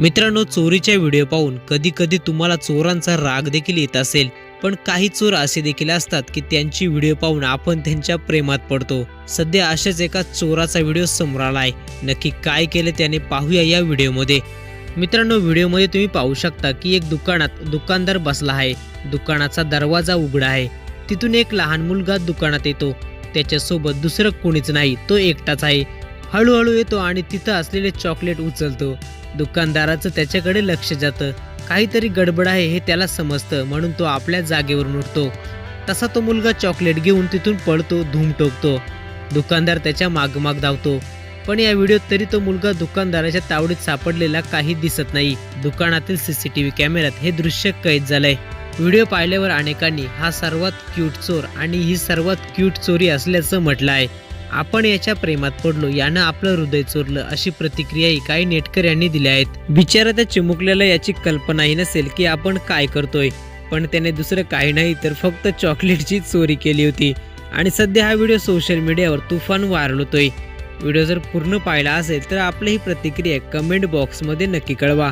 मित्रांनो चोरीच्या व्हिडिओ पाहून कधी कधी तुम्हाला चोरांचा राग देखील येत असेल पण काही चोर असे देखील असतात की त्यांची व्हिडिओ पाहून आपण त्यांच्या प्रेमात पडतो. सध्या अशाच एका चोराचा व्हिडिओ समोर आला आहे. नक्की काय केले त्याने पाहूया या व्हिडिओमध्ये. मित्रांनो व्हिडिओमध्ये तुम्ही पाहू शकता की एक दुकानात दुकानदार बसला आहे. दुकानाचा दरवाजा उघडा आहे. तिथून एक लहान मुलगा दुकानात येतो. त्याच्यासोबत दुसरं कोणीच नाही. तो एकटाच आहे. हळूहळू येतो आणि तिथं असलेले चॉकलेट उचलतो. दुकानदाराचं त्याच्याकडे लक्ष जातं. काहीतरी गडबड आहे हे त्याला समजतं म्हणून तो आपल्या जागेवरून उठतो. तसा तो मुलगा चॉकलेट घेऊन तिथून पळतो धूम टोकतो. दुकानदार त्याच्या मागमाग धावतो. पण या व्हिडिओत तरी तो मुलगा दुकानदाराच्या तावडीत सापडलेला काही दिसत नाही. दुकानातील सीसीटीव्ही कॅमेऱ्यात हे दृश्य कैद झालंय. व्हिडिओ पाहिल्यावर अनेकांनी हा सर्वात क्यूट चोर आणि ही सर्वात क्यूट चोरी असल्याचं म्हटलं आहे. आपण याच्या प्रेमात पडलो यानं आपलं हृदय चोरलं अशी प्रतिक्रियाही काही नेटकर यांनी दिल्या आहेत. बिचारा त्या चिमुकल्याला याची कल्पनाही नसेल की आपण काय करतोय पण त्याने दुसरं काही नाही तर फक्त चॉकलेटची चोरी केली होती. आणि सध्या हा व्हिडिओ सोशल मीडियावर तुफान व्हायरल होतोय व्हिडिओ जर पूर्ण पाहिला असेल तर आपली ही प्रतिक्रिया कमेंट बॉक्समध्ये नक्की कळवा.